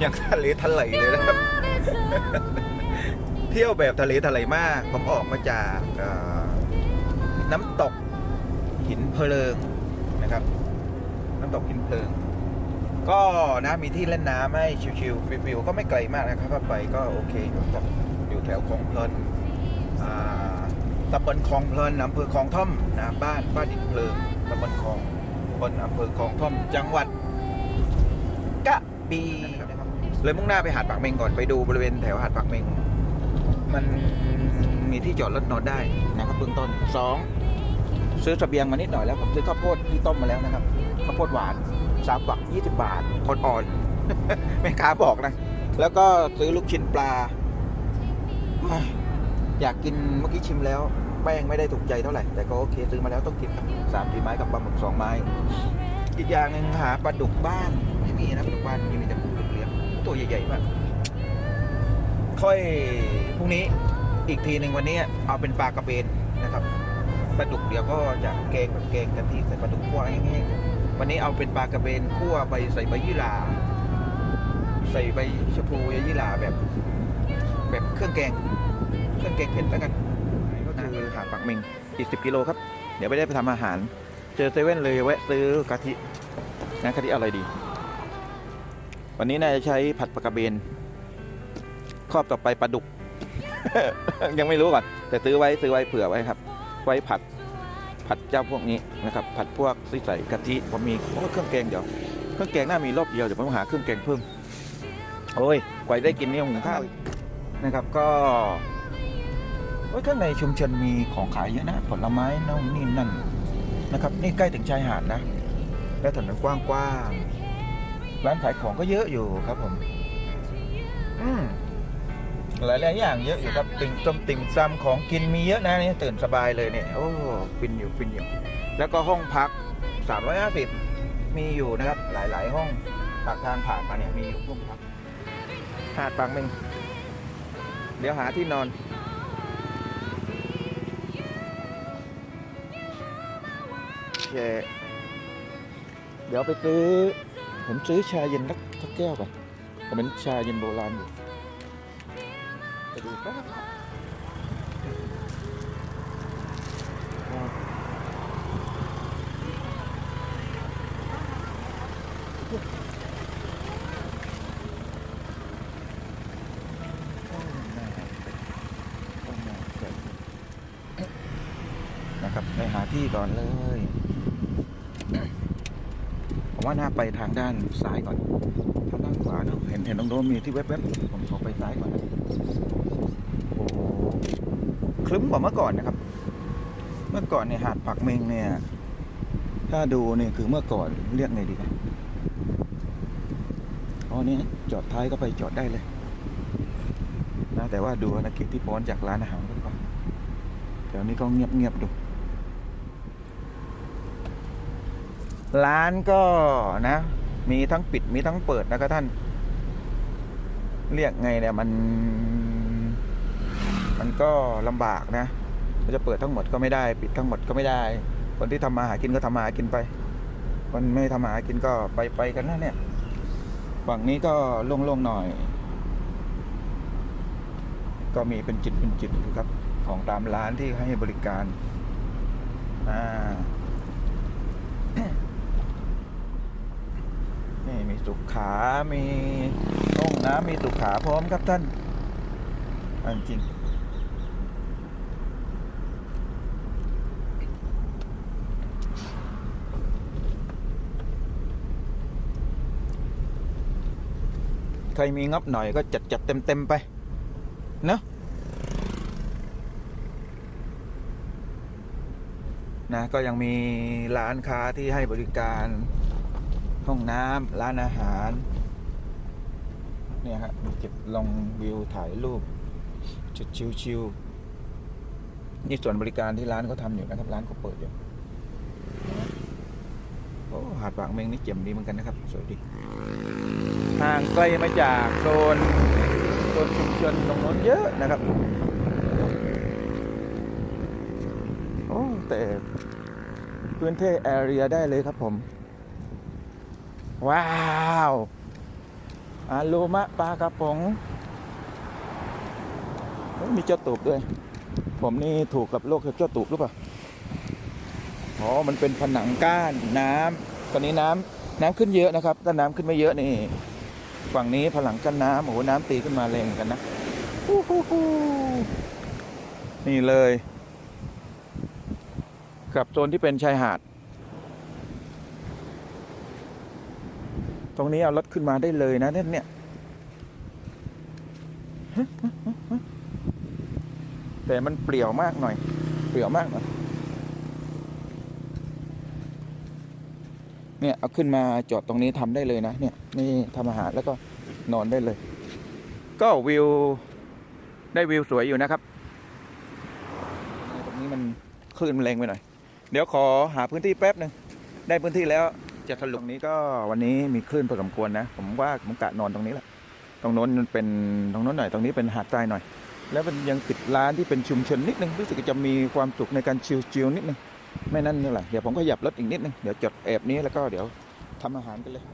นี้ again. ผมยังทะเลทลายเลยนะครับ Love is all เที่ยวแบบทะเลทลายมาก ผมออกมาจากเอ่อน้ำตกหินเพลิงนะครับ น้ำตกหินเพลิง ก็นะมีที่เล่นน้ำให้ชิวๆฟิวๆก็ไม่ไกลมากนะครับก็ไปก็โอเคอยู่กับอยู่แถวคลองเพลินอ่าตำบลคลองเพลินอำเภอคลองท่อมนะบ้านบ้านหินเพลิงตำบลคลองบนอำเภอคลองท่อมจังหวัดกระบี่นะครับ เลยมุ่งหน้าไปหาดปากเมงก่อนไปดูบริเวณแถวหาดปากเมง มันมีที่จอดรถนอนได้นะครับเบื้องต้นสองซื้อเสบียงมานิดหน่อยแล้วผมซื้อข้าวโพดที่ต้มมาแล้วนะครับข้าวโพดหวานสามฝักยี่สิบบาทอ่อนๆแม่ค้าบอกนะ แล้วก็ซื้อลูกชิ้นปลา อยากกินเมื่อกี้ชิมแล้ว แป้งไม่ได้ถูกใจเท่าไหร่ แต่ก็โอเคซื้อมาแล้วต้องกินครับสามสี่ไม้กับปลาหมึกสองไม้ อีกอย่างหนึ่งหาปลาดุกบ้านไม่มีนะปลาดุกบ้านมีแต่ปูดุกเลี้ยง ตัวใหญ่ๆมากค่อยพรุ่งนี้อีกทีหนึ่งวันนี้เอาเป็นปลากระเบนนะครับปลาดุกเดี๋ยวก็จะแกงแบบแกงกะทิใส่ปลาดุกคั่วแห้งๆวันนี้เอาเป็นปลากระเบนคั่วใบใส่ใบยี่หร่าใส่ใบชะพลูยายี่หร่าแบบ แบบเครื่องแกง เครื่องแกงเผ็ดแล้วกันก็คือหาดปักเมงอีกสิบกิโลครับ เดี๋ยวไปได้ไปทำอาหาร เจอเซเว่นเลยแวะซื้อกะทินะกะทิอร่อยดี วันนี้น่าจะใช้ผัดปลากระเบนครอบต่อไปปลาดุก ยังไม่รู้ก่อน แต่ซื้อไว้ซื้อไว้เผื่อไว้ครับ ไว้ผัดผัดเจ้าพวกนี้นะครับ ผัดพวกที่ใส่กะทิผมมีโอ้เครื่องแกงเดี๋ยวเครื่องแกงน่ามีรอบเดียวเดี๋ยวผมหาเครื่องแกงเพิ่มโอ้ยกว่าได้กินนี่หุงข้าวนะครับก็โอ้ยข้างในชุมชนมีของขายเยอะนะผลไม้น่นนี่นั่นนะครับ นี่ใกล้ถึงชายหาดนะ แล้วถนนกว้างๆ ร้านขายของก็เยอะอยู่ครับผม อืมหลายหลายๆอย่างเยอะอยู่ครับ ติ่งต้มติ่มซำของกินมีเยอะนะนี่ตื่นสบายเลยเนี่ย โอ้ฟินอยู่ฟินอยู่ แล้วก็ห้องพัก350มีอยู่นะครับ หลาย ๆ ห้องปากทางผ่านมาเนี่ยมีอยู่ห้องพักหาดปากเมงเดี๋ยวหาที่นอนโอเคเดี๋ยวไปซื้อ ผมซื้อชาเย็นสักสักแก้วก่อนมเป็นชาเย็นโบราณอยู่ไปดูแป๊บนะครับไปหาที่ก่อนเลย ผมว่าน่าไปทางด้านซ้ายก่อนทางด้านขวาเนอะเห็นเห็นตรงโน้นมีที่แวบๆผมขอไปซ้ายก่อนนะโอ้โหคลึ้มกว่าเมื่อก่อนนะครับ เมื่อก่อนเนี่ยหาดปักเมงเนี่ย ถ้าดูเนี่ยคือเมื่อก่อนเรียกไงดีนะอ๋อนี่จอดท้ายก็ไปจอดได้เลยนะแต่ว่าดูนะกิจที่พ้อนจากร้านอาหารก็แถวนี้ก็เงียบเงียบๆดู ร้านก็นะ มีทั้งปิดมีทั้งเปิดนะครับท่าน เรียกไงเนี่ยมัน มันก็ลำบากนะมันจะเปิดทั้งหมดก็ไม่ได้ ปิดทั้งหมดก็ไม่ได้ คนที่ทำมาหากินก็ทำมาหากินไป คนไม่ทำมาหากินก็ไปไปกันนะเนี่ยฝั่งนี้ก็โล่งๆหน่อย ก็มีเป็นจิตเป็นจิตครับ ของตามร้านที่ให้บริการ อ่า มีสุขา มีห้องน้ำมีสุขาพร้อมครับท่านเอาจริง ใครมีงบหน่อยก็จัดจัดเต็มเต็มๆไป เนอะนะก็ยังมีร้านค้าที่ให้บริการ ห้องน้ำร้านอาหาร เนี่ยฮะเก็บลองวิวถ่ายรูปจุดชิวๆนี่ส่วนบริการที่ร้านเขาทำอยู่นะครับ ร้านเขาเปิดอยู่โอ้หาดปากเมงนี่เจ๋มดีเหมือนกันนะครับ สวยดีห่างไกลมาจากโซนโซนชุมชนตรงโน้นเยอะนะครับโอ้แต่พื้นที่แอเรียได้เลยครับผม ว้าวอาลูมะปลากระป๋องมีเจ้าตูบด้วย ผมนี่ถูกกับโลกเจ้าตูบหรือเปล่าอ๋อมันเป็นผนังก้านน้ำตอนนี้น้ำน้ำขึ้นเยอะนะครับถ้าน้ำขึ้นไม่เยอะนี่ฝั่งนี้ผนังกั้นน้ำโอ้โหน้ำตีขึ้นมาแรงกันนะนี่เลย กับโซนที่เป็นชายหาด ตรงนี้เอารถขึ้นมาได้เลยนะเนี่ย แต่มันเปลี่ยวมากหน่อย เปลี่ยวมากหน่อย เนี่ยเอาขึ้นมาจอดตรงนี้ทำได้เลยนะ เนี่ย นี่ทำอาหารแล้วก็นอนได้เลย ก็วิวได้วิวสวยอยู่นะครับ ตรงนี้มันคลื่นมันแรงไปหน่อย เดี๋ยวขอหาพื้นที่แป๊บหนึ่งได้พื้นที่แล้ว จะถลุตรงนี้ก็วันนี้มีคลื่นพอสมควรนะ ผมว่าผมกะนอนตรงนี้แหละตรงโน้นมันเป็นตรงโน้นหน่อยตรงนี้เป็นหาดทรายหน่อย แล้วมันยังติดร้านที่เป็นชุมชนนิดนึงรู้สึกจะมีความสุขในการชิลๆนิดนึงไม่นั่นนี่แหละเดี๋ยวผมก็หยับรถอีกนิดนึงเดี๋ยวจดแอบนี้แล้วก็เดี๋ยวทำอาหารกันเลย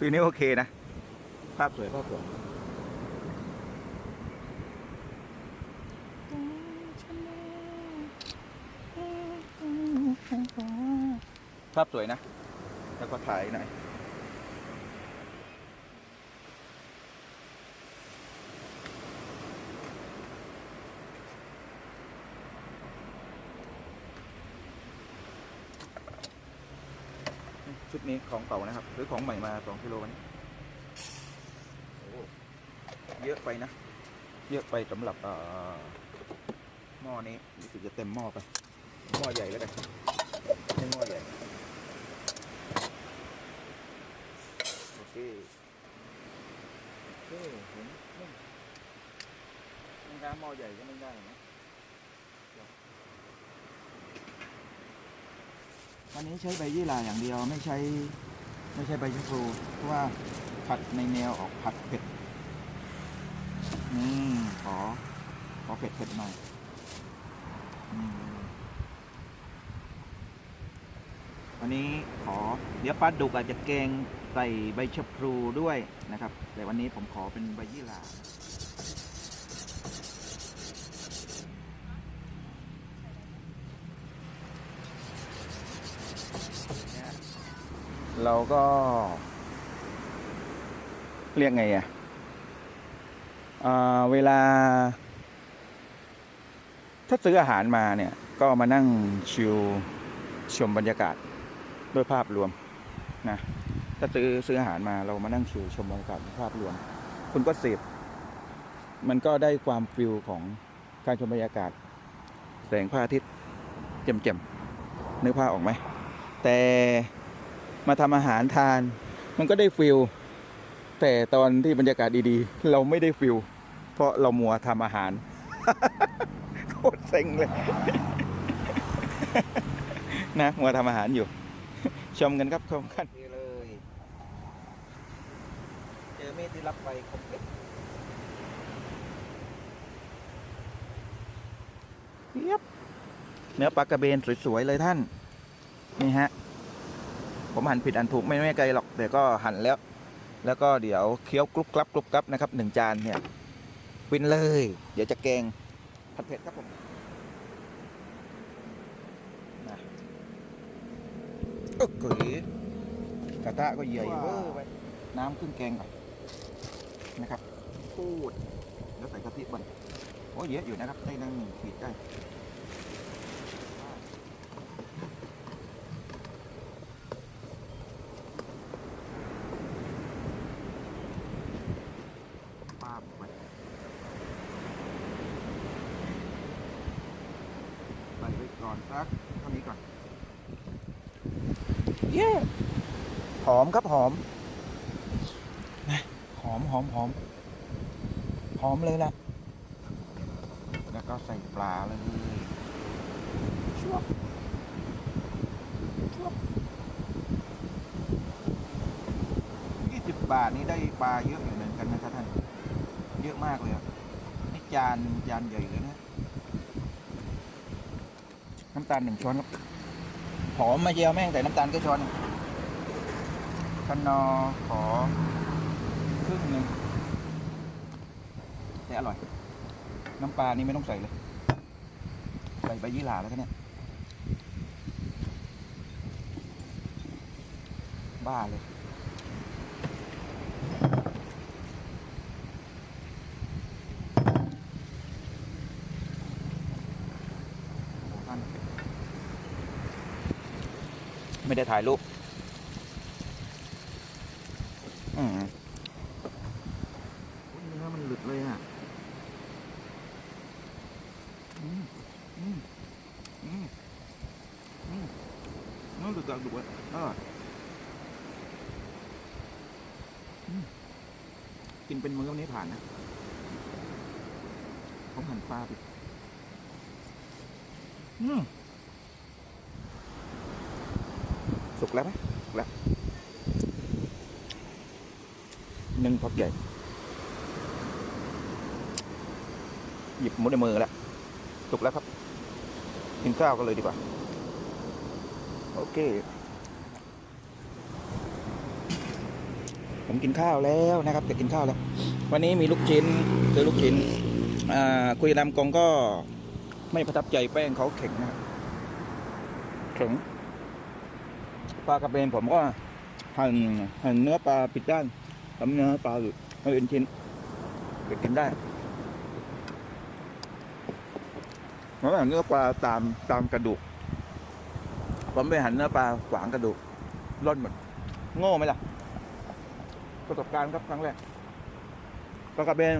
ปีนี้โอเคนะ ภาพสวยภาพสวยภาพสวยนะ แล้วก็ถ่ายหน่อย ชุดนี้ของเก่านะครับ หรือของใหม่มาสองกิโลวันนี้เยอะไปนะ เยอะไปสำหรับหม้อนี้รู้สึกจะเต็มหม้อไปหม้อใหญ่แล้วกันหม้อใหญ่โอเคโอเคเห็นนึ่งนึ่งน้ำหม้อใหญ่ก็นึ่ได้นะ วันนี้ใช้ใบยี่หร่าอย่างเดียวไม่ใช้ไม่ใช่ใบชะพลูเพราะว่าผัดในแนวออกผัดเผ็ดนี่ขอขอเผ็ดเผ็ดหน่อยวันนี้ขอเดี๋ยวปลาดุกอาจจะแกงใส่ใบชะพลูด้วยนะครับ แต่วันนี้ผมขอเป็นใบยี่หร่า เราก็ เรียกไงอะเวลา ถ้าซื้ออาหารมาเนี่ย ก็มานั่งชิลชมบรรยากาศด้วยภาพรวมนะถ้าซื้อซื้ออาหารมาเรามานั่งชิลชมบรรยากาศด้วยภาพรวม คุณก็เสพมันก็ได้ความฟิลของการชมบรรยากาศ แสงพระอาทิตย์เจ็มๆนึกภาพออกไหมแต่ มาทำอาหารทาน มันก็ได้ฟิลแต่ตอนที่บรรยากาศดีๆ เราไม่ได้ฟิลเพราะเรามัวทำอาหารโคตรเซ็งเลย นะมัวทำอาหารอยู่ชชมกันครับชมกันนี่เลยเจอเมฆที่รับไปคมเล็กเปียบเนื้อปลากระเบนสวยๆเลยท่าน นี่ฮะ ผมหั่นผิดอันถูกไม่ไม่ไกลหรอกแต่ก็หั่นแล้ว แล้วก็เดี๋ยวเคี้ยวกรุบกรับกรุบกรับนะครับหนึ่งจานเนี่ยวินเลย เดี๋ยวจะแกงผัดเผ็ดครับผมนะโอ้โหกระทะก็ใหญ่เวอร์ไปน้ำขึ้นแกงก่อนนะครับพูดแล้วใส่กะทิบนโอ้เยอะอยู่นะครับได้นั่งขีดได้ ป้าบไปไปไว้ ก่อนสักเท่านี้ก่อนเย้หอมครับหอมนะหอมหอมหอมหอมเลยล่ะ แล้วก็ใส่ปลาเลยชวบชวบยี่สิบบาทนี่ได้ปลาเยอะอยู่เหมือนกันนะครับท่าน เยอะมากเลยอะนี่จานจานใหญ่เลยนะ น้ำตาลหนึ่งช้อนครับหอมมาเจียวแม่งแต่น้ำตาลแค่ช้อนคันนอขอครึ่งหนึ่งแต่อร่อย น้ำปลานี่ไม่ต้องใส่เลยใส่ใบยี่หร่าแล้วแค่เนี้ยบ้าเลย ท่าน ไม่ได้ถ่ายรูปอืมเนื้อมันหลุดเลยอะอืมอืมอืมอืมน้อหลุดจากดุอะอร่อยอืมกินเป็นมื้อวันนี้ผ่านนะผมหั่นปลาไปอืม สุกแล้วไหมสุกแล้วหนึ่งพับใหญ่ หยิบมุดในมือแล้วสุกแล้วครับ กินข้าวกันเลยดีกว่า โอเค ผมกินข้าวแล้วนะครับจะกินข้าวแล้ว วันนี้มีลูกชิ้นซื้อลูกชิ้นอ่าคุยรำกงก็ไม่ประทับใจแป้งเขาแข็งนะครับแข็ง ปลากระเบนผมก็หั่นหั่นเนื้อปลาปิดด้านทำเนื้อปลาหลุดให้เป็นชิ้นเก็บกินได้เพราะว่าเนื้อปลาตามตามกระดูก ผมไปหั่นเนื้อปลาขวางกระดูกร่อนหมดโง่ไหมล่ะ ประสบการณ์ครับครั้งแรกปลากระเบน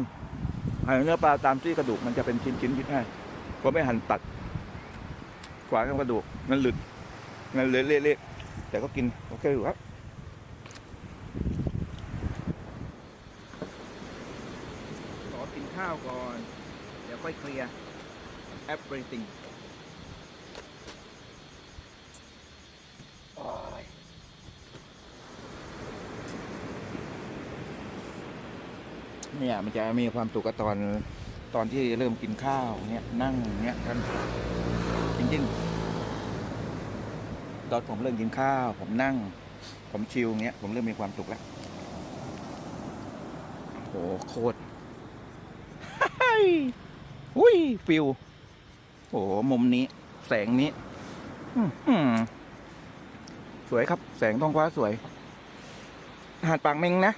หั่นเนื้อปลาตามที่กระดูกมันจะเป็นชิ้นชิ้นชิ้นให้ก็ไม่หั่นตัดขวากับกระดูกมันหลุดมันเละเละ แต่ก็กินโอเคอยู่ครับขอกินข้าวก่อน เดี๋ยวค่อยเคลียร์ everything เนี่ยมันจะมีความสุขกับตอนตอนที่เริ่มกินข้าวเนี่ยนั่งเนี่ยกันจริงๆ ตอนผมเริ่มกินข้าว ผมนั่ง ผมชิลเงี้ย ผมเริ่มมีความสุขแล้วโอ้โคตรอุ้ยฟิวโอ้มุมนี้ แสงนี้สวยครับ แสงท้องฟ้าสวย หาดปากเมงนะ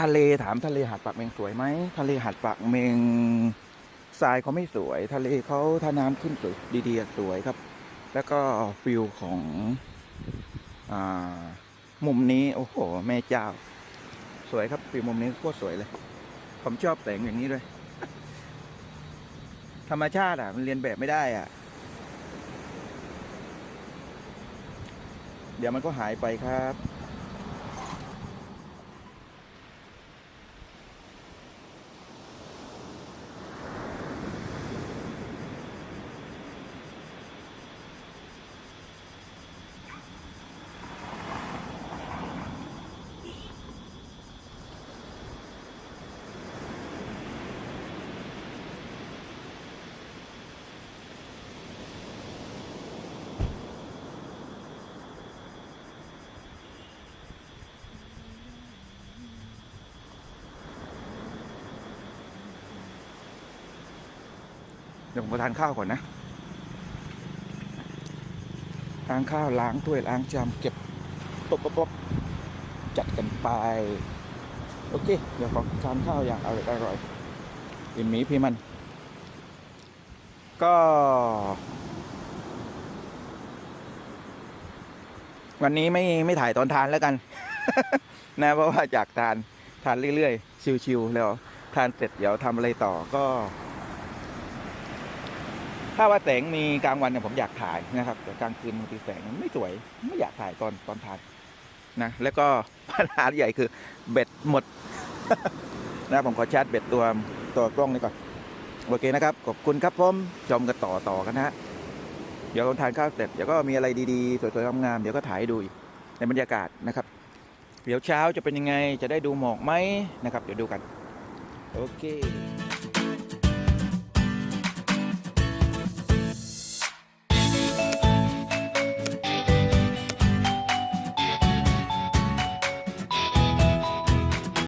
ทะเลถามทะเลหาดปากเมงสวยไหม ทะเลหาดปากเมง ทรายเขาไม่สวย ทะเลเขาถ้าน้ำขึ้นสวยดีๆสวยครับ แล้วก็ฟิลของอ่ามุมนี้โอ้โห แม่เจ้า สวยครับฟิลมุมนี้โคตรสวยเลย ผมชอบแสงอย่างนี้ด้วย ธรรมชาติอะ มันเรียนแบบไม่ได้อะ เดี๋ยวมันก็หายไปครับ เดี๋ยวผมไปทานข้าวก่อนนะทานข้าวล้างถ้วยล้างจานเก็บป๊บป๊บปบจัดกันไป โอเค เดี๋ยวขอทานข้าวอย่างอร่อยอร่อยกินหมีพี่มัน ก็ วันนี้ไม่ไม่ถ่ายตอนทานแล้วกัน นะเพราะว่าอยากทานทานเรื่อยๆ ชิวๆแล้วทานเสร็จเดี๋ยวทำอะไรต่อก็ ถ้าว่าแสงมีกลางวันเนี่ยผมอยากถ่ายนะครับ แต่กลางคืนบางทีแสงมันไม่สวยไม่อยากถ่ายตอนตอนทานนะแล้วก็ปัญหาใหญ่คือเบ็ดหมดนะผมขอชาร์จเบ็ดตัวตัวกล้องนี้ก่อนโอเคนะครับขอบคุณครับผมชมกันต่อต่อกันนะฮะเดี๋ยวผมทานข้าวเสร็จเดี๋ยวก็มีอะไรดีๆ สวยๆงามๆเดี๋ยวก็ถ่ายให้ดูอีกในบรรยากาศนะครับเดี๋ยวเช้าจะเป็นยังไงจะได้ดูหมอกไหมนะครับ เดี๋ยวดูกัน โอเค